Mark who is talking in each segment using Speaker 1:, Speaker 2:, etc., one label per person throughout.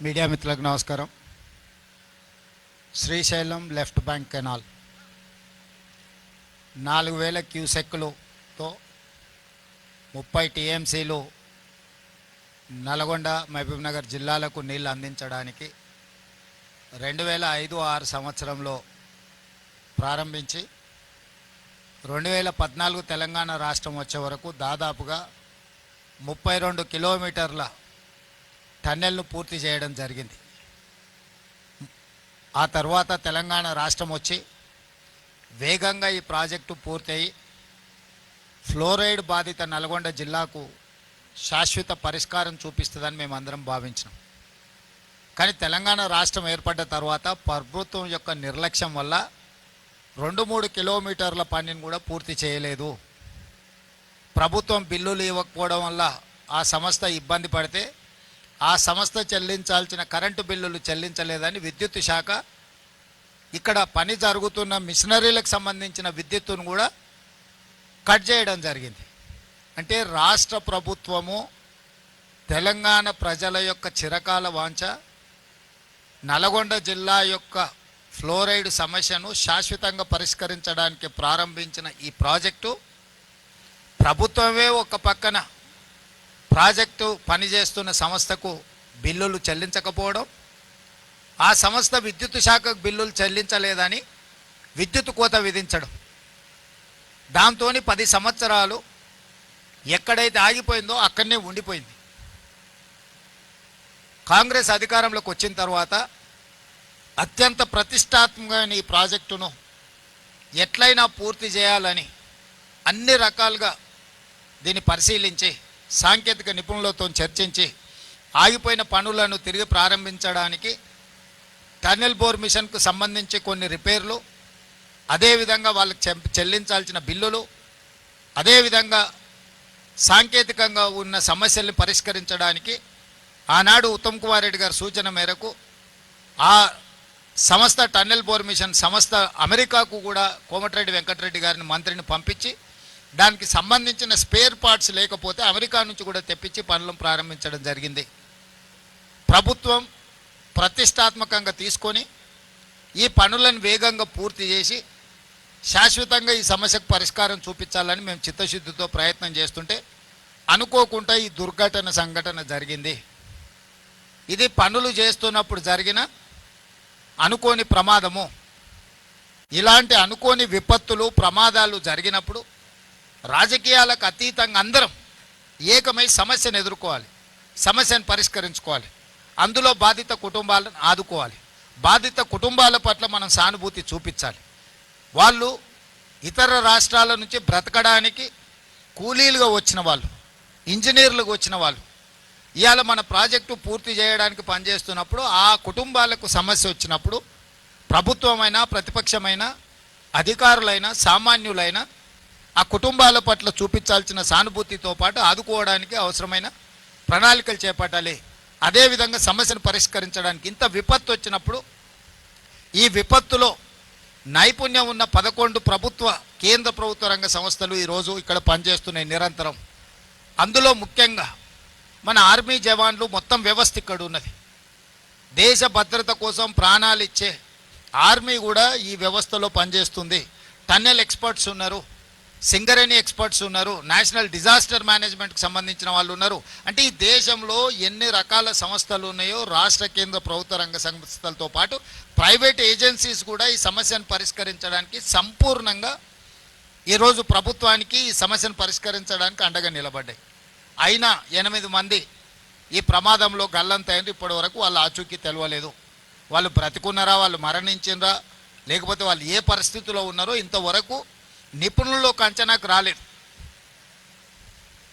Speaker 1: Media మిత్రులకు నమస్కారం. Srisailam left bank canal. నాలుగు వేల క్యూసెక్కులతో ముప్పై టీఎంసీలు నల్గొండ మహబూబ్నగర్ జిల్లాలకు నీళ్ళు అందించడానికి రెండు వేల ఐదు ఆరు సంవత్సరంలో ప్రారంభించి రెండు వేల పద్నాలుగు తెలంగాణ రాష్ట్రం వచ్చే వరకు దాదాపుగా ముప్పై రెండు కిలోమీటర్ల టన్నెల్ను పూర్తి చేయడం జరిగింది. ఆ తర్వాత తెలంగాణ రాష్ట్రం వచ్చి వేగంగా ఈ ప్రాజెక్టు పూర్తయి ఫ్లోరైడ్ బాధిత నల్గొండ జిల్లాకు శాశ్వత పరిష్కారం చూపిస్తుందని మేము అందరం భావించినాం. కానీ తెలంగాణ రాష్ట్రం ఏర్పడ్డ తర్వాత ప్రభుత్వం యొక్క నిర్లక్ష్యం వల్ల రెండు మూడు కిలోమీటర్ల పనిని కూడా పూర్తి చేయలేదు. ప్రభుత్వం బిల్లులు ఇవ్వకపోవడం వల్ల ఆ సంస్థ ఇబ్బంది పడితే ఆ సంస్థ చెల్లించాల్సిన కరెంటు బిల్లులు చెల్లించలేదని విద్యుత్ శాఖ ఇక్కడ పని జరుగుతున్న మిషనరీలకు సంబంధించిన విద్యుత్తును కూడా కట్ చేయడం జరిగింది. అంటే రాష్ట్ర ప్రభుత్వము తెలంగాణ ప్రజల యొక్క చిరకాల వాంఛ నల్గొండ జిల్లా యొక్క ఫ్లోరైడ్ సమస్యను శాశ్వతంగా పరిష్కరించడానికి ప్రారంభించిన ఈ ప్రాజెక్టు ప్రభుత్వమే ఒక పక్కన ప్రాజెక్టు పనిచేస్తున్న సంస్థకు బిల్లులు చెల్లించకపోవడం ఆ సంస్థ విద్యుత్ శాఖకు బిల్లులు చెల్లించలేదని విద్యుత్ కోత విధించడం. దాంతో పది సంవత్సరాలు ఎక్కడైతే ఆగిపోయిందో అక్కడనే ఉండిపోయింది. కాంగ్రెస్ అధికారంలోకి వచ్చిన తర్వాత అత్యంత ప్రతిష్టాత్మకమైన ఈ ప్రాజెక్టును ఎట్లయినా పూర్తి చేయాలని అన్ని రకాలుగా దీన్ని పరిశీలించి సాంకేతిక నిపుణులతో చర్చించి ఆగిపోయిన పనులను తిరిగి ప్రారంభించడానికి టన్నెల్ బోర్ మిషన్కు సంబంధించి కొన్ని రిపేర్లు అదేవిధంగా వాళ్ళకి చెం- చెల్లించాల్సిన బిల్లులు అదేవిధంగా సాంకేతికంగా ఉన్న సమస్యల్ని పరిష్కరించడానికి ఆనాడు ఉత్తమ్ కుమార్ రెడ్డి గారి సూచన మేరకు ఆ సంస్థ టన్నెల్ బోర్ మిషన్ సంస్థ అమెరికాకు కూడా కోమటిరెడ్డి వెంకటరెడ్డి గారిని మంత్రిని పంపించి దానికి సంబంధించిన స్పేర్ పార్ట్స్ లేకపోతే అమెరికా నుంచి కూడా తెప్పించి పనులను ప్రారంభించడం జరిగింది. ప్రభుత్వం ప్రతిష్టాత్మకంగా తీసుకొని ఈ పనులను వేగంగా పూర్తి చేసి శాశ్వతంగా ఈ సమస్యకు పరిష్కారం చూపించాలని మేము చిత్తశుద్ధితో ప్రయత్నం చేస్తుంటే అనుకోకుండా ఈ దుర్ఘటన సంఘటన జరిగింది. ఇది పనులు చేస్తున్నప్పుడు జరిగిన అనుకోని ప్రమాదము. ఇలాంటి అనుకోని విపత్తులు ప్రమాదాలు జరిగినప్పుడు రాజకీయాలకు అతీతంగా అందరం ఏకమై సమస్యను ఎదుర్కోవాలి సమస్యను పరిష్కరించుకోవాలి. అందులో బాధిత కుటుంబాలను ఆదుకోవాలి. బాధిత కుటుంబాల పట్ల మనం సానుభూతి చూపించాలి. వాళ్ళు ఇతర రాష్ట్రాల నుంచి బ్రతకడానికి కూలీలుగా వచ్చిన వాళ్ళు ఇంజనీర్లుగా వచ్చిన వాళ్ళు ఇవాళ మన ప్రాజెక్టు పూర్తి చేయడానికి పనిచేస్తున్నప్పుడు ఆ కుటుంబాలకు సమస్య వచ్చినప్పుడు ప్రభుత్వమైనా ప్రతిపక్షమైనా అధికారులైనా సామాన్యులైనా ఆ కుటుంబాల పట్ల చూపించాల్సిన సానుభూతితో పాటు ఆదుకోవడానికి అవసరమైన ప్రణాళికలు చేపట్టాలి. అదేవిధంగా సమస్యను పరిష్కరించడానికి ఇంత విపత్తు వచ్చినప్పుడు ఈ విపత్తులో నైపుణ్యం ఉన్న పదకొండు ప్రభుత్వ కేంద్ర ప్రభుత్వ రంగ సంస్థలు ఈరోజు ఇక్కడ పనిచేస్తున్నాయి నిరంతరం. అందులో ముఖ్యంగా మన ఆర్మీ జవాన్లు మొత్తం వ్యవస్థ ఇక్కడ ఉన్నది. దేశ భద్రత కోసం ప్రాణాలు ఇచ్చే ఆర్మీ కూడా ఈ వ్యవస్థలో పనిచేస్తుంది. టన్నెల్ ఎక్స్పర్ట్స్ ఉన్నారు. సింగరేణి ఎక్స్పర్ట్స్ ఉన్నారు నేషనల్ డిజాస్టర్ మేనేజ్మెంట్కి సంబంధించిన వాళ్ళు ఉన్నారు. అంటే ఈ దేశంలో ఎన్ని రకాల సంస్థలు ఉన్నాయో రాష్ట్ర కేంద్ర ప్రభుత్వ రంగ సంస్థలతో పాటు ప్రైవేట్ ఏజెన్సీస్ కూడా ఈ సమస్యను పరిష్కరించడానికి సంపూర్ణంగా ఈరోజు ప్రభుత్వానికి ఈ సమస్యను పరిష్కరించడానికి అండగా నిలబడ్డాయి. అయినా ఎనిమిది మంది ఈ ప్రమాదంలో గల్లంతైంది ఇప్పటి వరకు వాళ్ళ ఆచూకీ తెలవలేదు. వాళ్ళు బ్రతికున్నారా వాళ్ళు మరణించినరా లేకపోతే వాళ్ళు ఏ పరిస్థితిలో ఉన్నారో ఇంతవరకు నిపుణుల్లోకి అంచనాకు రాలేదు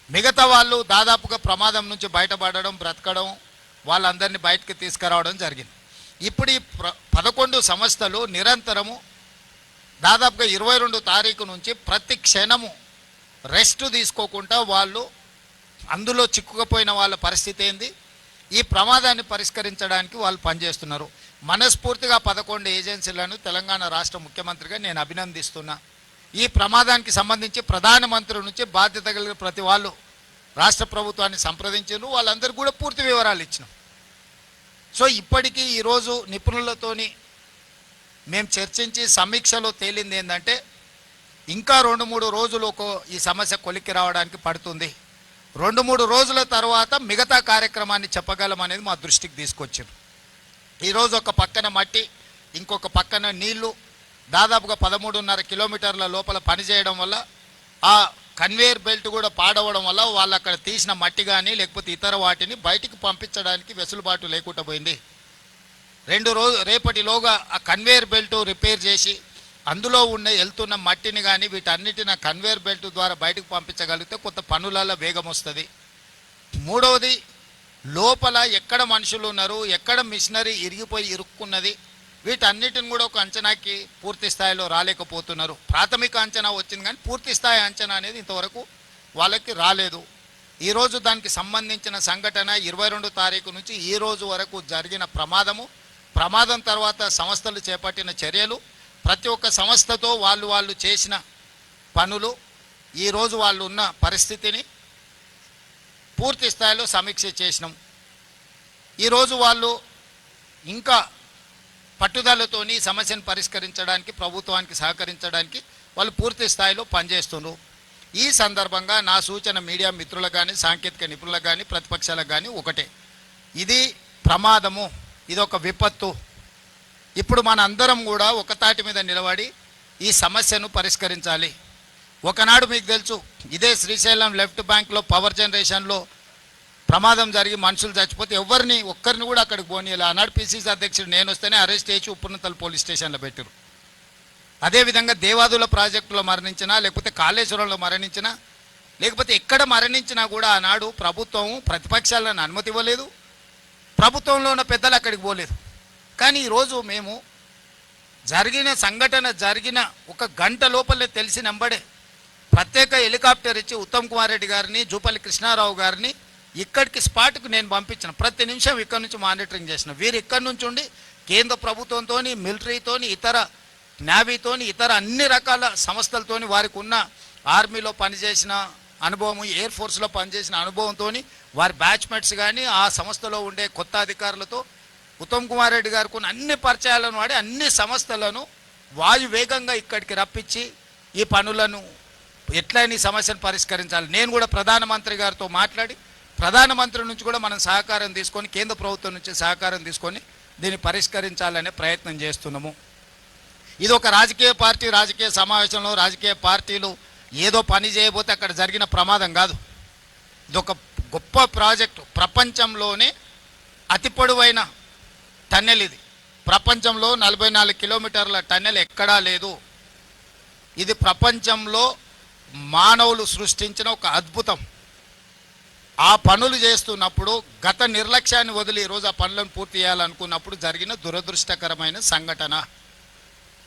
Speaker 1: మిగతా వాళ్ళు దాదాపుగా ప్రమాదం నుంచి బయటపడడం బ్రతకడం వాళ్ళందరినీ బయటకు తీసుకురావడం జరిగింది. ఇప్పుడు ఈ ప్ర పదకొండు సంస్థలు నిరంతరము దాదాపుగా ఇరవై రెండు తారీఖు నుంచి ప్రతి క్షణము రెస్ట్ తీసుకోకుండా వాళ్ళు అందులో చిక్కుకుపోయిన వాళ్ళ పరిస్థితి ఏంది? ఈ ప్రమాదాన్ని పరిష్కరించడానికి వాళ్ళు పనిచేస్తున్నారు. మనస్ఫూర్తిగా పదకొండు ఏజెన్సీలను తెలంగాణ రాష్ట్ర ముఖ్యమంత్రిగా నేను అభినందిస్తున్నా. ఈ ప్రమాదానికి సంబంధించి ప్రధానమంత్రి నుంచి బాధ్యత కలిగిన ప్రతి వాళ్ళు రాష్ట్ర ప్రభుత్వాన్ని సంప్రదించారు వాళ్ళందరికీ కూడా పూర్తి వివరాలు ఇచ్చినాం. సో ఇప్పటికీ ఈరోజు నిపుణులతోని మేము చర్చించి సమీక్షలో తేలింది ఏంటంటే ఇంకా రెండు మూడు రోజులు ఈ సమస్య కొలిక్కి రావడానికి పడుతుంది. రెండు మూడు రోజుల తర్వాత మిగతా కార్యక్రమాన్ని చెప్పగలం అనేది మా దృష్టికి తీసుకొచ్చారు. ఈరోజు ఒక పక్కన మట్టి ఇంకొక పక్కన నీళ్ళు దాదాపుగా పదమూడున్నర కిలోమీటర్ల లోపల పనిచేయడం వల్ల ఆ కన్వేయర్ బెల్ట్ కూడా పాడవడం వల్ల వాళ్ళు అక్కడ తీసిన మట్టి కానీ లేకపోతే ఇతర వాటిని బయటికి పంపించడానికి వెసులుబాటు లేకుండా పోయింది. రెండు రోజు రేపటిలోగా ఆ కన్వేయర్ బెల్ట్ రిపేర్ చేసి అందులో ఉన్న వెళ్తున్న మట్టిని కానీ వీటన్నిటిని కన్వేయర్ బెల్ట్ ద్వారా బయటకు పంపించగలిగితే కొంత పనులలో వేగం వస్తుంది. మూడవది లోపల ఎక్కడ మనుషులు ఉన్నారు ఎక్కడ మిషనరీ ఇరిగిపోయి ఇరుక్కున్నది వీటన్నిటిని కూడా ఒక అంచనాకి పూర్తి స్థాయిలో రాలేకపోతున్నారు. ప్రాథమిక అంచనా వచ్చింది కానీ పూర్తి స్థాయి అంచనా అనేది ఇంతవరకు వాళ్ళకి రాలేదు. ఈరోజు దానికి సంబంధించిన సంఘటన ఇరవై రెండు తారీఖు నుంచి ఈ రోజు వరకు జరిగిన ప్రమాదము ప్రమాదం తర్వాత సంస్థలు చేపట్టిన చర్యలు ప్రతి ఒక్క సంస్థతో వాళ్ళు వాళ్ళు చేసిన పనులు ఈరోజు వాళ్ళు ఉన్న పరిస్థితిని పూర్తి స్థాయిలో సమీక్ష చేసినాం. ఈరోజు వాళ్ళు ఇంకా పట్టుదలతోని సమస్యను పరిష్కరించడానికి ప్రభుత్వానికి సహకరించడానికి వాళ్ళు పూర్తి స్థాయిలో పనిచేస్తున్నారు. ఈ సందర్భంగా నా సూచన మీడియా మిత్రులకు కానీ సాంకేతిక నిపుణులకు కానీ ప్రతిపక్షాలకు కానీ ఒకటే. ఇది ప్రమాదము ఇది ఒక విపత్తు. ఇప్పుడు మన అందరం కూడా ఒక తాటి మీద నిలబడి ఈ సమస్యను పరిష్కరించాలి. ఒకనాడు మీకు తెలుసు ఇదే శ్రీశైలం లెఫ్ట్ బ్యాంక్లో పవర్ జనరేషన్లో ప్రమాదం జరిగి మనుషులు చచ్చిపోతే ఎవరిని ఒక్కరిని కూడా అక్కడికి పోనీయాలి. ఆనాడు పిసిసి అధ్యక్షుడు నేను వస్తేనే అరెస్ట్ చేసి ఉప్పునతల పోలీస్ స్టేషన్లో పెట్టారు అదేవిధంగా దేవాదుల ప్రాజెక్టులో మరణించినా లేకపోతే కాళేశ్వరంలో మరణించినా లేకపోతే ఎక్కడ మరణించినా కూడా ఆనాడు ప్రభుత్వం ప్రతిపక్షాలను అనుమతి ఇవ్వలేదు ప్రభుత్వంలో ఉన్న పెద్దలు అక్కడికి పోలేదు. కానీ ఈరోజు మేము జరిగిన సంఘటన జరిగిన ఒక గంట లోపలే తెలిసి నంబడే ప్రత్యేక హెలికాప్టర్ ఇచ్చి ఉత్తమ్ కుమార్ రెడ్డి గారిని జూపల్లి కృష్ణారావు గారిని ఇక్కడికి స్పాట్కు నేను పంపించిన. ప్రతి నిమిషం ఇక్కడ నుంచి మానిటరింగ్ చేసిన. వీరు ఇక్కడి నుంచి ఉండి కేంద్ర ప్రభుత్వంతో మిలిటరీతోని ఇతర నేవీతోని ఇతర అన్ని రకాల సంస్థలతోని వారికి ఉన్న ఆర్మీలో పనిచేసిన అనుభవం ఎయిర్ ఫోర్స్లో పనిచేసిన అనుభవంతో వారి బ్యాచ్మెట్స్ కానీ ఆ సంస్థలో ఉండే కొత్త అధికారులతో ఉత్తమ్ కుమార్ రెడ్డి గారికి ఉన్న అన్ని పరిచయాలను వాడి అన్ని సంస్థలను వాయు వేగంగా ఇక్కడికి రప్పించి ఈ పనులను ఎట్లయినా ఈ సమస్యను పరిష్కరించాలి. నేను కూడా ప్రధానమంత్రి గారితో మాట్లాడి ప్రధానమంత్రి నుంచి కూడా మనం సహకారం తీసుకొని కేంద్ర ప్రభుత్వం నుంచి సహకారం తీసుకొని దీన్ని పరిష్కరించాలనే ప్రయత్నం చేస్తున్నాము. ఇది ఒక రాజకీయ పార్టీ రాజకీయ సమావేశంలో రాజకీయ పార్టీలు ఏదో పని చేయబోతే అక్కడ జరిగిన ప్రమాదం కాదు. ఇది ఒక గొప్ప ప్రాజెక్టు. ప్రపంచంలోనే అతి పొడవైన టన్నెల్ ఇది. ప్రపంచంలో నలభై నాలుగు కిలోమీటర్ల టన్నెల్ ఎక్కడా లేదు. ఇది ప్రపంచంలో మానవులు సృష్టించిన ఒక అద్భుతం. ఆ పనులు చేస్తున్నప్పుడు గత నిర్లక్ష్యాన్ని వదిలి ఈరోజు ఆ పనులను పూర్తి చేయాలనుకున్నప్పుడు జరిగిన దురదృష్టకరమైన సంఘటన.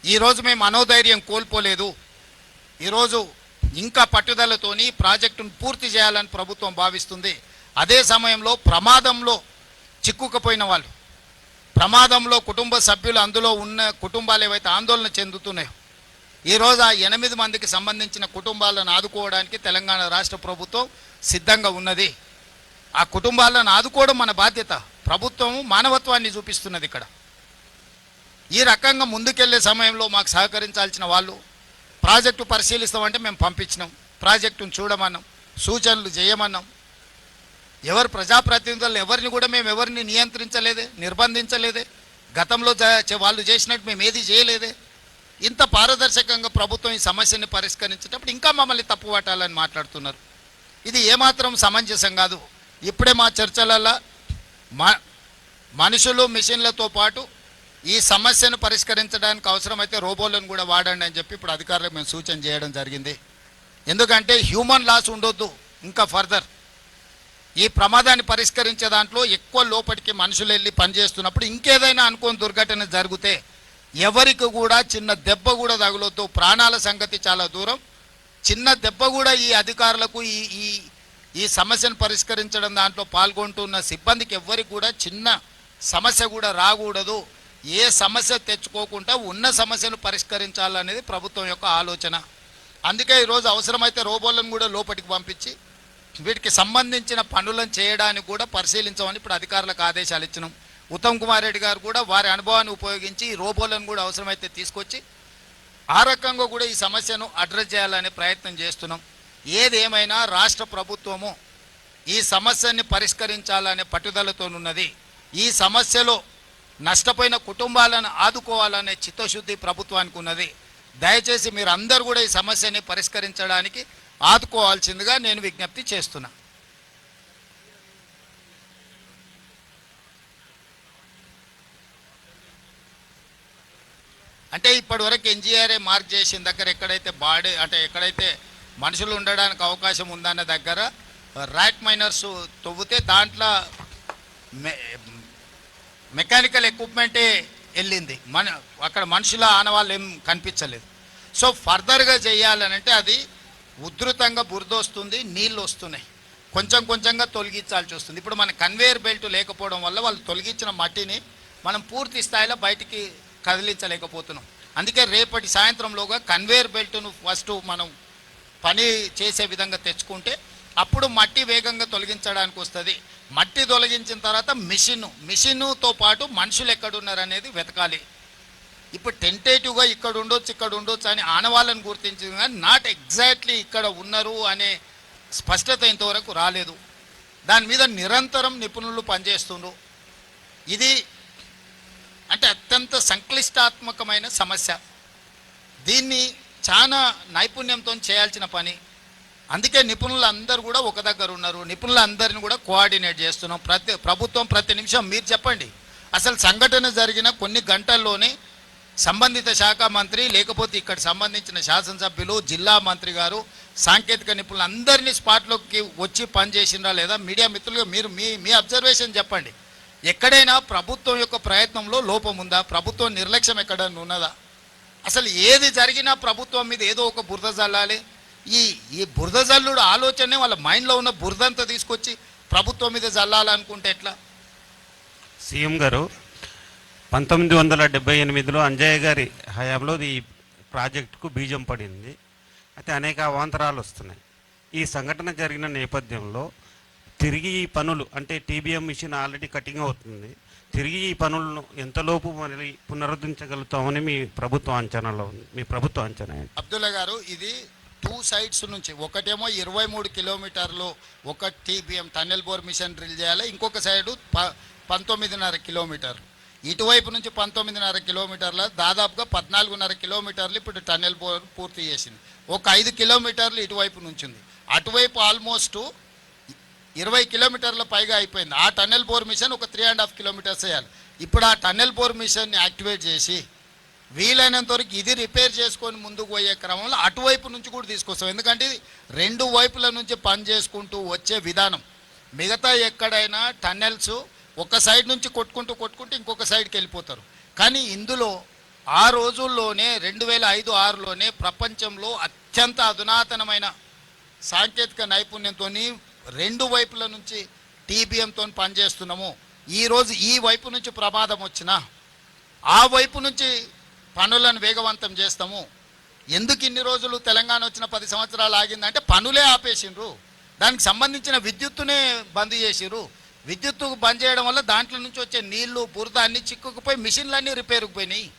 Speaker 1: ఈరోజు మేము మనోధైర్యం కోల్పోలేదు. ఈరోజు ఇంకా పట్టుదలతోని ప్రాజెక్టును పూర్తి చేయాలని ప్రభుత్వం భావిస్తుంది. అదే సమయంలో ప్రమాదంలో చిక్కుకుపోయిన వాళ్ళు ప్రమాదంలో కుటుంబ సభ్యులు అందులో ఉన్న కుటుంబాలు ఏవైతే ఆందోళన చెందుతున్నాయో ఈరోజు ఆ ఎనిమిది మందికి సంబంధించిన కుటుంబాలను ఆదుకోవడానికి తెలంగాణ రాష్ట్ర ప్రభుత్వం సిద్ధంగా ఉన్నది. ఆ కుటుంబాలను ఆదుకోవడం మన బాధ్యత. ప్రభుత్వం మానవత్వాన్ని చూపిస్తున్నది ఇక్కడ. ఈ రకంగా ముందుకెళ్ళే సమయంలో మాకు సహకరించాల్సిన వాళ్ళు ప్రాజెక్టు పరిశీలిస్తామంటే మేము పంపించినాం. ప్రాజెక్టును చూడమన్నాం సూచనలు చేయమన్నాం. ఎవరు ప్రజాప్రతినిధులు ఎవరిని కూడా మేము ఎవరిని నియంత్రించలేదే నిర్బంధించలేదే. గతంలో జ- వాళ్ళు చేసినట్టు మేము ఏది చేయలేదే. ఇంత పారదర్శకంగా ప్రభుత్వం ఈ సమస్యని పరిష్కరించేటప్పుడు ఇంకా మమ్మల్ని తప్పు పట్టాలని మాట్లాడుతున్నారు. ఇది ఏమాత్రం సమంజసం కాదు. ఇప్పుడే మా చర్చలలో మనుషులు మిషన్లతో పాటు ఈ సమస్యను పరిష్కరించడానికి అవసరమైతే రోబోలను కూడా వాడండి అని చెప్పి ఇప్పుడు అధికారులకు మేము సూచన చేయడం జరిగింది. ఎందుకంటే హ్యూమన్ లాస్ ఉండొద్దు ఇంకా ఫర్దర్. ఈ ప్రమాదాన్ని పరిష్కరించే దాంట్లో ఎక్కువ లోపలికి మనుషులు వెళ్ళి పనిచేస్తున్నప్పుడు ఇంకేదైనా అనుకోని దుర్ఘటన జరిగితే ఎవరికి కూడా చిన్న దెబ్బ కూడా తగులొద్దు. ప్రాణాల సంగతి చాలా దూరం. చిన్న దెబ్బ కూడా ఈ అధికారులకు ఈ ఈ ఈ సమస్యను పరిష్కరించడం దాంట్లో పాల్గొంటున్న సిబ్బందికి ఎవ్వరికి కూడా చిన్న సమస్య కూడా రాకూడదు. ఏ సమస్య తెచ్చుకోకుండా ఉన్న సమస్యను పరిష్కరించాలనేది ప్రభుత్వం యొక్క ఆలోచన. అందుకే ఈరోజు అవసరమైతే రోబోలను కూడా లోపలికి పంపించి వీటికి సంబంధించిన పనులను చేయడానికి కూడా పరిశీలించమని ఇప్పుడు అధికారులకు ఆదేశాలు ఇచ్చినాం. ఉత్తమ్ కుమార్ రెడ్డి గారు కూడా వారి అనుభవాన్ని ఉపయోగించి ఈ రోబోలను కూడా అవసరమైతే తీసుకొచ్చి ఆ రకంగా కూడా ఈ సమస్యను అడ్రస్ చేయాలనే ప్రయత్నం చేస్తున్నాం. ఏదేమైనా రాష్ట్ర ప్రభుత్వము ఈ సమస్యని పరిష్కరించాలనే పట్టుదలతో ఉన్నది. ఈ సమస్యలో నష్టపోయిన కుటుంబాలను ఆదుకోవాలనే చిత్తశుద్ధి ప్రభుత్వానికి ఉన్నది. దయచేసి మీరు అందరూ కూడా ఈ సమస్యని పరిష్కరించడానికి ఆదుకోవాల్సిందిగా నేను విజ్ఞప్తి చేస్తున్నా. అంటే ఇప్పటివరకు ఎన్జిఆర్ఏ మార్క్ చేసిన దగ్గర ఎక్కడైతే బాడీ అంటే ఎక్కడైతే మనుషులు ఉండడానికి అవకాశం ఉందన్న దగ్గర ర్యాక్ మైనర్స్ తవ్వితే దాంట్లో మెకానికల్ ఎక్విప్మెంటే వెళ్ళింది. మన అక్కడ మనుషుల ఆనవాళ్ళు ఏం కనిపించలేదు. సో ఫర్దర్గా చేయాలనంటే అది ఉధృతంగా బురద వస్తుంది నీళ్ళు వస్తున్నాయి కొంచెం కొంచెంగా తొలగించాల్సి వస్తుంది. ఇప్పుడు మన కన్వేయర్ బెల్ట్ లేకపోవడం వల్ల వాళ్ళు తొలగించిన మట్టిని మనం పూర్తి స్థాయిలో బయటికి కదిలించలేకపోతున్నాం. అందుకే రేపటి సాయంత్రంలోగా కన్వేయర్ బెల్ట్ను ఫస్ట్ మనం పని చేసే విధంగా తెచ్చుకుంటే అప్పుడు మట్టి వేగంగా తొలగించడానికి వస్తుంది. మట్టి తొలగించిన తర్వాత మిషన్ మిషన్తో పాటు మనుషులు ఎక్కడున్నారు అనేది వెతకాలి. ఇప్పుడు టెంటేటివ్గా ఇక్కడ ఉండొచ్చు ఇక్కడ ఉండొచ్చు అని ఆనవాళ్ళని గుర్తించింది కానీ నాట్ ఎగ్జాక్ట్లీ ఇక్కడ ఉన్నారు అనే స్పష్టత ఇంతవరకు రాలేదు. దాని మీద నిరంతరం నిపుణులు పనిచేస్తుండ్రు. ఇది అత్యంత సంక్లిష్టాత్మకమైన సమస్య. దీన్ని చాలా నైపుణ్యంతో చేయాల్సిన పని. అందుకే నిపుణులు అందరూ కూడా ఒక దగ్గర ఉన్నారు. నిపుణులందరిని కూడా కోఆర్డినేట్ చేస్తున్నాం. ప్రతి ప్రభుత్వం ప్రతి నిమిషం మీరు చెప్పండి. అసలు సంఘటన జరిగిన కొన్ని గంటల్లోనే సంబంధిత శాఖ మంత్రి లేకపోతే ఇక్కడ సంబంధించిన శాసనసభ్యులు జిల్లా మంత్రి గారు సాంకేతిక నిపుణులు అందరినీ స్పాట్లోకి వచ్చి పనిచేసిండ్రా లేదా? మీడియా మిత్రులుగా మీరు మీ మీ అబ్జర్వేషన్ చెప్పండి. ఎక్కడైనా ప్రభుత్వం యొక్క ప్రయత్నంలో లోపం ఉందా? ప్రభుత్వం నిర్లక్ష్యం ఎక్కడైనా ఉన్నదా? అసలు ఏది జరిగినా ప్రభుత్వం మీద ఏదో ఒక బురద జల్లాలి. ఈ ఈ బురద జల్లుడు ఆలోచనే వాళ్ళ మైండ్లో ఉన్న బురదంతా తీసుకొచ్చి ప్రభుత్వం మీద జల్లాలనుకుంటే ఎట్లా?
Speaker 2: సీఎం గారు పంతొమ్మిది వందల డెబ్బై ఎనిమిదిలో అంజయ్య గారి హయాంలో ఈ ప్రాజెక్టుకు బీజం పడింది. అయితే అనేక అవాంతరాలు వస్తున్నాయి. ఈ సంఘటన జరిగిన నేపథ్యంలో తిరిగి ఈ పనులు అంటే టీబీఎం మిషన్ ఆల్రెడీ కటింగ్ అవుతుంది. తిరిగి ఈ పనులను ఎంతలోపు మరి పునరుద్ధరించగలుగుతామని మీ ప్రభుత్వ అంచనాలో ఉంది. మీ ప్రభుత్వ అంచనా
Speaker 1: అబ్దుల్లా గారు ఇది టూ సైడ్స్ నుంచి ఒకటేమో ఇరవై మూడు కిలోమీటర్లు ఒక TBM tunnel bore machine drill చేయాలి ఇంకొక సైడు ప పంతొమ్మిదిన్నర కిలోమీటర్లు ఇటువైపు నుంచి పంతొమ్మిదిన్నర కిలోమీటర్ల దాదాపుగా పద్నాలుగున్నర కిలోమీటర్లు ఇప్పుడు టన్నెల్ బోర్ పూర్తి చేసింది. ఒక ఐదు కిలోమీటర్లు ఇటువైపు నుంచి ఉంది. అటువైపు ఆల్మోస్ట్ ఇరవై కిలోమీటర్ల పైగా అయిపోయింది. ఆ టన్నెల్ బోర్ మిషన్ ఒక త్రీ అండ్ హాఫ్ కిలోమీటర్స్ వేయాలి. ఇప్పుడు ఆ టన్నెల్ బోర్ మిషన్ని యాక్టివేట్ చేసి వీలైనంత వరకు ఇది రిపేర్ చేసుకొని ముందుకు పోయే క్రమంలో అటువైపు నుంచి కూడా తీసుకొస్తాం. ఎందుకంటే ఇది రెండు వైపుల నుంచి పని చేసుకుంటూ వచ్చే విధానం. మిగతా ఎక్కడైనా టన్నెల్స్ ఒక సైడ్ నుంచి కొట్టుకుంటూ కొట్టుకుంటూ ఇంకొక సైడ్కి వెళ్ళిపోతారు. కానీ ఇందులో ఆ రోజుల్లోనే రెండు వేల ఐదు ఆరులోనే ప్రపంచంలో అత్యంత అధునాతనమైన సాంకేతిక నైపుణ్యంతో రెండు వైపుల నుంచి టీబీఎంతో పనిచేస్తున్నాము. ఈరోజు ఈ వైపు నుంచి ప్రమాదం వచ్చినా ఆ వైపు నుంచి పనులను వేగవంతం చేస్తాము. ఎందుకు ఇన్ని రోజులు తెలంగాణ వచ్చిన పది సంవత్సరాలు ఆగిందంటే పనులే ఆపేసిండ్రు. దానికి సంబంధించిన విద్యుత్తునే బంద్ చేసిర్రు విద్యుత్తు బంద్ చేయడం వల్ల దాంట్లో నుంచి వచ్చే నీళ్ళు బురద అన్ని చిక్కుకుపోయి మిషన్లన్నీ రిపేర్కి పోయినాయి.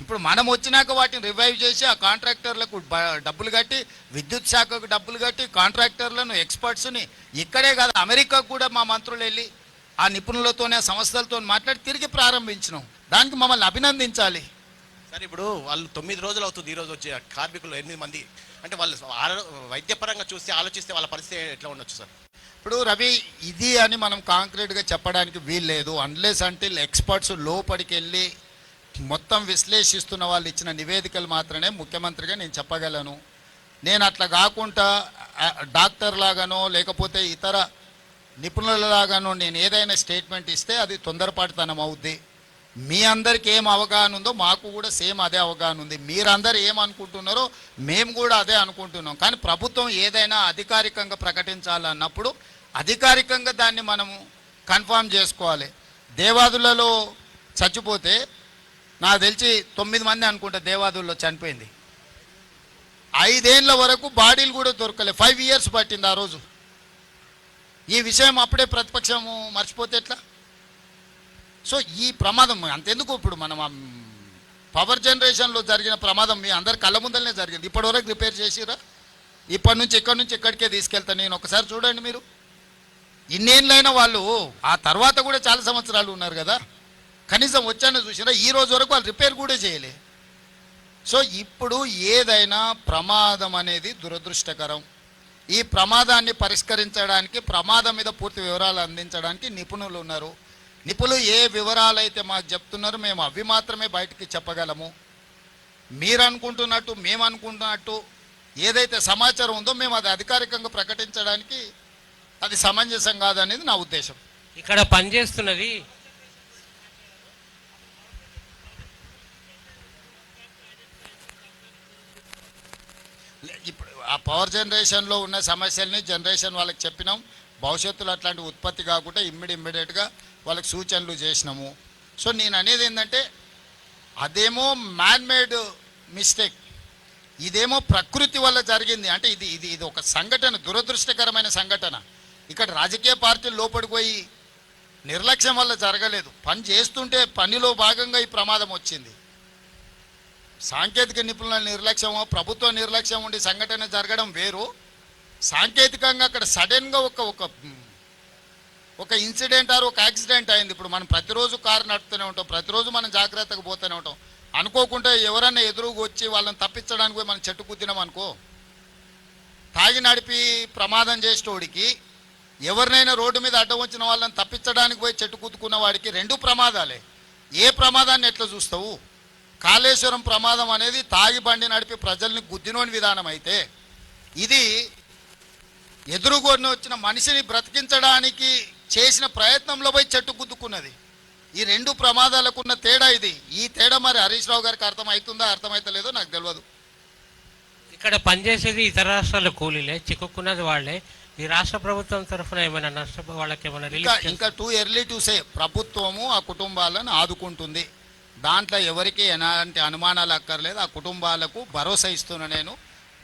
Speaker 1: ఇప్పుడు మనం వచ్చినాక వాటిని రివైవ్ చేసి ఆ కాంట్రాక్టర్లకు డబ్బులు కట్టి విద్యుత్ శాఖకు డబ్బులు కట్టి కాంట్రాక్టర్లను ఎక్స్పర్ట్స్ని ఇక్కడే కాదు అమెరికాకు కూడా మా మంత్రులు వెళ్ళి ఆ నిపుణులతోనే ఆ సంస్థలతో మాట్లాడి తిరిగి ప్రారంభించినాం. దానికి మమ్మల్ని అభినందించాలి.
Speaker 3: సరే ఇప్పుడు వాళ్ళు తొమ్మిది రోజులు అవుతుంది ఈ రోజు వచ్చే కార్మికులు ఎనిమిది మంది. అంటే వాళ్ళు వైద్యపరంగా చూస్తే ఆలోచిస్తే వాళ్ళ పరిస్థితి ఎట్లా ఉండొచ్చు సార్?
Speaker 1: ఇప్పుడు రవి ఇది అని మనం కాంక్రీట్గా చెప్పడానికి వీల్లేదు. అన్లెస్ అంటిల్ ఎక్స్పర్ట్స్ లోపలికి వెళ్ళి మొత్తం విశ్లేషిస్తున్న వాళ్ళు ఇచ్చిన నివేదికలు మాత్రమే ముఖ్యమంత్రిగా నేను చెప్పగలను. నేను అట్లా కాకుండా డాక్టర్ లాగానో లేకపోతే ఇతర నిపుణులలాగానో నేను ఏదైనా స్టేట్మెంట్ ఇస్తే అది తొందరపాటుతనం అవుద్ది. మీ అందరికి ఏం అవగాహన ఉందో మాకు కూడా సేమ్ అదే అవగాహన ఉంది. మీరందరూ ఏమనుకుంటున్నారో మేము కూడా అదే అనుకుంటున్నాం. కానీ ప్రభుత్వం ఏదైనా అధికారికంగా ప్రకటించాలన్నప్పుడు అధికారికంగా దాన్ని మనము కన్ఫామ్ చేసుకోవాలి. దేవాదులలో చచ్చిపోతే నాకు తెలిసి తొమ్మిది మంది అనుకుంటా దేవాదుల్లో చనిపోయింది. ఐదేళ్ళ వరకు బాడీలు కూడా దొరకలే. ఫైవ్ ఇయర్స్ పట్టింది ఆ రోజు. ఈ విషయం అప్పుడే ప్రతిపక్షము మర్చిపోతే ఎట్లా? సో ఈ ప్రమాదం అంతెందుకు ఇప్పుడు మనం పవర్ జనరేషన్లో జరిగిన ప్రమాదం మీ అందరి కళ్ళ ముందరనే జరిగింది. ఇప్పటివరకు రిపేర్ చేసిరా? ఇప్పటి నుంచి ఇక్కడి నుంచి ఇక్కడికే తీసుకెళ్తాను నేను ఒకసారి చూడండి మీరు. ఇన్నేళ్ళైనా వాళ్ళు ఆ తర్వాత కూడా చాలా సంవత్సరాలు ఉన్నారు కదా. కనీసం వచ్చాను చూసినా ఈ రోజు వరకు వాళ్ళు రిపేర్ కూడా చేయలే. సో ఇప్పుడు ఏదైనా ప్రమాదం అనేది దురదృష్టకరం. ఈ ప్రమాదాన్ని పరిష్కరించడానికి ప్రమాదం మీద పూర్తి వివరాలు అందించడానికి నిపుణులు ఉన్నారు. నిపుణులు ఏ వివరాలు అయితే మాకు చెప్తున్నారో మేము అవి మాత్రమే బయటికి చెప్పగలము. మీరు అనుకుంటున్నట్టు మేము అనుకుంటున్నట్టు ఏదైతే సమాచారం ఉందో మేము అది అధికారికంగా ప్రకటించడానికి అది సమంజసం కాదనేది నా ఉద్దేశం.
Speaker 4: ఇక్కడ పనిచేస్తున్నది
Speaker 1: లే- ఇప్పుడు ఆ పవర్ జనరేషన్లో ఉన్న సమస్యల్ని జనరేషన్ వాళ్ళకి చెప్పినాం. భవిష్యత్తులో అట్లాంటి ఉత్పత్తి కాకుండా ఇమ్మీడి ఇమ్మీడియట్గా వాళ్ళకి సూచనలు చేసినాము. సో నేను అనేది ఏంటంటే అదేమో మ్యాన్ మేడ్ మిస్టేక్ ఇదేమో ప్రకృతి వల్ల జరిగింది. అంటే ఇది ఇది ఇది ఒక సంఘటన దురదృష్టకరమైన సంఘటన. ఇక్కడ రాజకీయ పార్టీలు లోపడిపోయి నిర్లక్ష్యం వల్ల జరగలేదు. పని చేస్తుంటే పనిలో భాగంగా ఈ ప్రమాదం వచ్చింది. సాంకేతిక నిపుణుల నిర్లక్ష్యము ప్రభుత్వ నిర్లక్ష్యం ఉండి సంఘటన జరగడం వేరు. సాంకేతికంగా అక్కడ సడన్గా ఒక ఒక ఒక ఇన్సిడెంట్ ఆరు ఒక యాక్సిడెంట్ అయింది. ఇప్పుడు మనం ప్రతిరోజు కారు నడుపుతూనే ఉంటాం ప్రతిరోజు మనం జాగ్రత్తగా పోతూనే ఉంటాం. అనుకోకుండా ఎవరన్నా ఎదురుగా వచ్చి వాళ్ళని తప్పించడానికి పోయి మనం చెట్టు కుద్దినాం అనుకో. తాగి నడిపి ప్రమాదం చేసేటోడికి ఎవరినైనా రోడ్డు మీద అడ్డం వచ్చిన వాళ్ళని తప్పించడానికి పోయి చెట్టు కుద్దుకున్న వాడికి రెండు ప్రమాదాలే. ఏ ప్రమాదాన్ని ఎట్లా చూస్తావు? కాళేశ్వరం ప్రమాదం అనేది తాగి బండి నడిపి ప్రజల్ని గుద్దినోని విధానం అయితే ఇది ఎదురుగొని వచ్చిన మనిషిని బ్రతికించడానికి చేసిన ప్రయత్నంలో పోయి చెట్టు గుద్దుకున్నది. ఈ రెండు ప్రమాదాలకు ఉన్న తేడా ఇది. ఈ తేడా మరి హరీష్ రావు గారికి అర్థమవుతుందా అర్థమైతలేదో నాకు తెలియదు
Speaker 4: ఇక్కడ పనిచేసేది ఇతర రాష్ట్రాల కూలీలే చిక్కుకున్నది వాళ్ళే. ఈ రాష్ట్ర ప్రభుత్వం తరఫున ఏమైనా నష్ట వాళ్ళకి ఏమైనా
Speaker 1: ఇంకా టూ ఎర్లీ టు సే ప్రభుత్వము ఆ కుటుంబాలను ఆదుకుంటుంది. దాంట్లో ఎవరికి ఎలాంటి అనుమానాలు అక్కర్లేదు. ఆ కుటుంబాలకు భరోసా ఇస్తున్న నేను.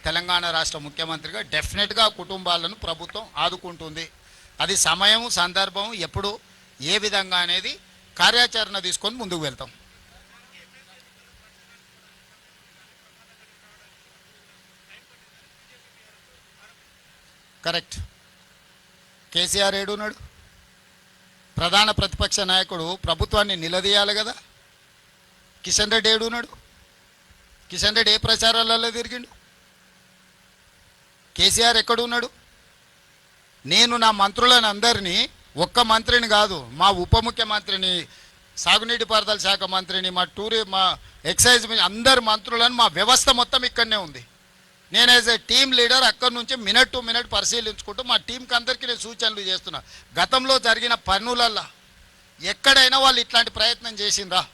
Speaker 1: తెలంగాణ రాష్ట్ర ముఖ్యమంత్రిగా డెఫినెట్గా కుటుంబాలను ప్రభుత్వం ఆదుకుంటుంది. అది సమయం సందర్భం ఎప్పుడు ఏ విధంగా అనేది కార్యాచరణ తీసుకొని ముందుకు వెళ్తాం. కరెక్ట్. కేసీఆర్ ఏడున్నాడు? ప్రధాన ప్రతిపక్ష నాయకుడు ప్రభుత్వాన్ని నిలదీయాలి కదా? కిషన్ రెడ్డి ఏడున్నాడు కిషన్ రెడ్డి ఏ ప్రచారాలలో తిరిగిండు? కేసీఆర్ ఎక్కడున్నాడు నేను నా మంత్రులను అందరినీ ఒక్క మంత్రిని కాదు మా ఉప ముఖ్యమంత్రిని సాగునీటి పారుదల శాఖ మంత్రిని మా టూరి మా ఎక్సైజ్ మిని- అందరు మంత్రులను మా వ్యవస్థ మొత్తం ఇక్కడనే ఉంది. నేను యాజ్ ఏ టీమ్ లీడర్ అక్కడి నుంచి మినిట్ టు మినిట్ పరిశీలించుకుంటూ మా టీంకి అందరికీ నేను సూచనలు చేస్తున్నా. గతంలో జరిగిన పనులల్లో ఎక్కడైనా వాళ్ళు ఇట్లాంటి ప్రయత్నం చేసిండ్రా?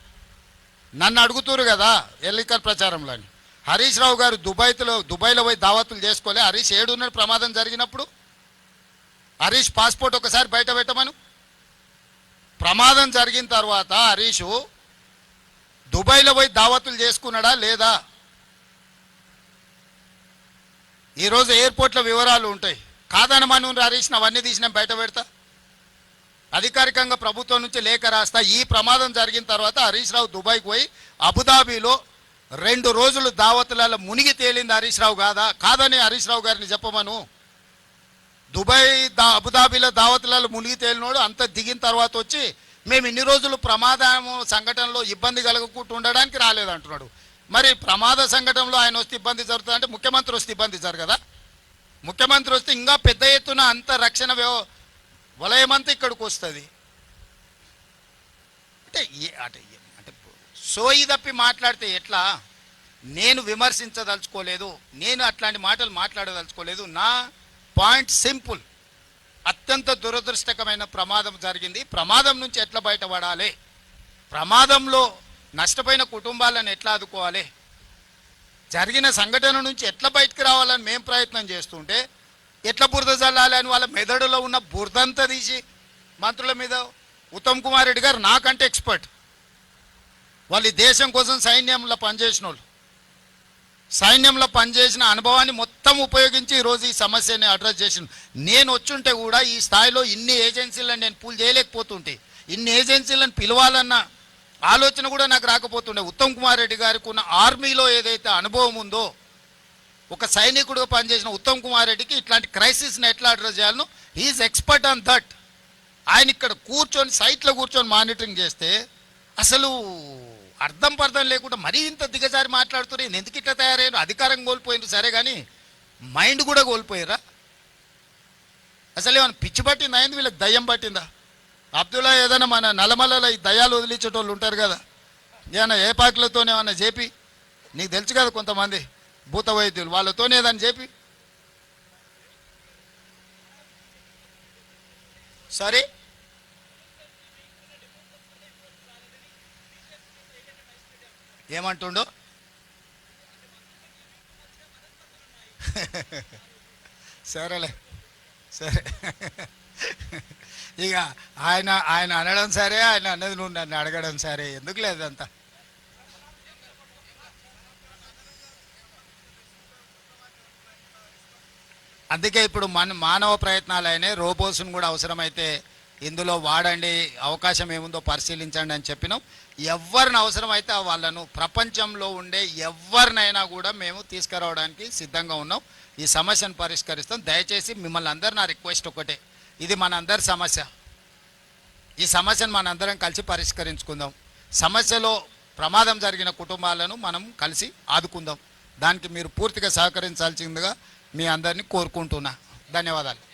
Speaker 1: నన్ను అడుగుతురు కదా ఎన్నికల ప్రచారంలో అని. హరీష్ రావు గారు దుబాయ్లో దుబాయ్లో పోయి దావతులు చేసుకోలే. హరీష్ ఏడున్న ప్రమాదం జరిగినప్పుడు హరీష్ పాస్పోర్ట్ ఒకసారి బయట పెట్టమను. ప్రమాదం జరిగిన తర్వాత హరీష్ దుబాయ్లో పోయి దావతులు చేసుకున్నాడా లేదా? ఈరోజు ఎయిర్పోర్ట్లో వివరాలు ఉంటాయి. కాదనమను హరీష్ అవన్నీ తీసినాం బయట పెడతా. అధికారికంగా ప్రభుత్వం నుంచి లేఖ రాస్తా. ఈ ప్రమాదం జరిగిన తర్వాత హరీష్ రావు దుబాయ్కి పోయి అబుదాబీలో రెండు రోజులు దావతులలో మునిగి తేలింది హరీష్ రావు కాదా? కాదని హరీష్ రావు గారిని చెప్పమను. దుబాయ్ దా అబుదాబీలో దావతులలో మునిగి తేలినోడు అంత దిగిన తర్వాత వచ్చి మేము ఇన్ని రోజులు ప్రమాదం సంఘటనలో ఇబ్బంది కలగకుండా ఉండడానికి రాలేదంటున్నాడు. మరి ప్రమాద సంఘటనలో ఆయన వస్తే ఇబ్బంది జరుగుతుందంటే ముఖ్యమంత్రి వస్తే ఇబ్బంది జరగదా? ముఖ్యమంత్రి వస్తే ఇంకా పెద్ద ఎత్తున అంత రక్షణ వలయం వలయమంతా ఇక్కడికి వస్తుంది. అంటే అంటే అంటే సోయి తప్పి మాట్లాడితే ఎట్లా? నేను విమర్శించదలుచుకోలేదు నేను అట్లాంటి మాటలు మాట్లాడదలుచుకోలేదు. నా పాయింట్ సింపుల్. అత్యంత దురదృష్టకమైన ప్రమాదం జరిగింది. ప్రమాదం నుంచి ఎట్లా బయటపడాలి? ప్రమాదంలో నష్టపోయిన కుటుంబాలను ఎట్లా ఆదుకోవాలి? జరిగిన సంఘటన నుంచి ఎట్లా బయటకు రావాలని మేము ప్రయత్నం చేస్తుంటే ఎట్లా బురద చల్లాలి అని వాళ్ళ మెదడులో ఉన్న బురదంతా తీసి మంత్రుల మీద ఉత్తమ్ కుమార్ రెడ్డి గారు నాకంటే ఎక్స్పర్ట్ వాళ్ళు ఈ దేశం కోసం సైన్యంలో పనిచేసిన వాళ్ళు సైన్యంలో పనిచేసిన అనుభవాన్ని మొత్తం ఉపయోగించి ఈరోజు ఈ సమస్యని అడ్రస్ చేసిన నేను వచ్చుంటే కూడా ఈ స్థాయిలో ఇన్ని ఏజెన్సీలను నేను పూల్ చేయలేకపోతుంటే ఇన్ని ఏజెన్సీలను పిలవాలన్న ఆలోచన కూడా నాకు రాకపోతుండే. ఉత్తమ్ కుమార్ రెడ్డి గారికి ఉన్న ఆర్మీలో ఏదైతే అనుభవం ఉందో ఒక సైనికుడుగా పనిచేసిన ఉత్తమ్ కుమార్ రెడ్డికి ఇట్లాంటి క్రైసిస్ని ఎట్లా అడ్రస్ చేయాలను హీఈస్ ఎక్స్పర్ట్ ఆన్ దట్ ఆయన ఇక్కడ కూర్చొని సైట్లో కూర్చొని మానిటరింగ్ చేస్తే అసలు అర్థం పర్థం లేకుండా మరీ ఇంత దిగజారి మాట్లాడుతున్నారు నేను ఎందుకు ఇట్లా తయారయ్యారు అధికారం కోల్పోయింది సరే కానీ మైండ్ కూడా కోల్పోయారా అసలు ఏమైనా పిచ్చి పట్టిందా అయింది వీళ్ళకి దయ్యం పట్టిందా? అబ్దుల్లా ఏదైనా మన నలమలలో ఈ దయ్యాలు వదిలించేటోళ్ళు ఉంటారు కదా. ఏమైనా ఏ పాకులతోనే ఏమన్నా చేపి? నీకు తెలుసు కదా కొంతమంది. భూత వైద్యులు వాళ్ళతోనేదని చెప్పి? చేపి సరే. ఏమంటుండో? సరేలే. సరే. ఇక ఆయన ఆయన అనడం సరే ఆయన అన్నది నువ్వు నన్ను అడగడం సరే. ఎందుకు లేదంతా? అందుకే ఇప్పుడు మన మానవ ప్రయత్నాలైనా రోబోస్ను కూడా అవసరమైతే ఇందులో వాడండి అవకాశం ఏముందో పరిశీలించండి అని చెప్పినాం. ఎవరిని అవసరమైతే వాళ్ళను ప్రపంచంలో ఉండే ఎవరినైనా కూడా మేము తీసుకురావడానికి సిద్ధంగా ఉన్నాం. ఈ సమస్యను పరిష్కరిస్తాం. దయచేసి మిమ్మల్ని అందరు నా రిక్వెస్ట్ ఒకటే. ఇది మనందరి సమస్య. ఈ సమస్యను మనందరం కలిసి పరిష్కరించుకుందాం. సమస్యలో ప్రమాదం జరిగిన కుటుంబాలను మనం కలిసి ఆదుకుందాం. దానికి మీరు పూర్తిగా సహకరించాల్సిందిగా మీ అందరినీ కోరుకుంటున్నా. ధన్యవాదాలు.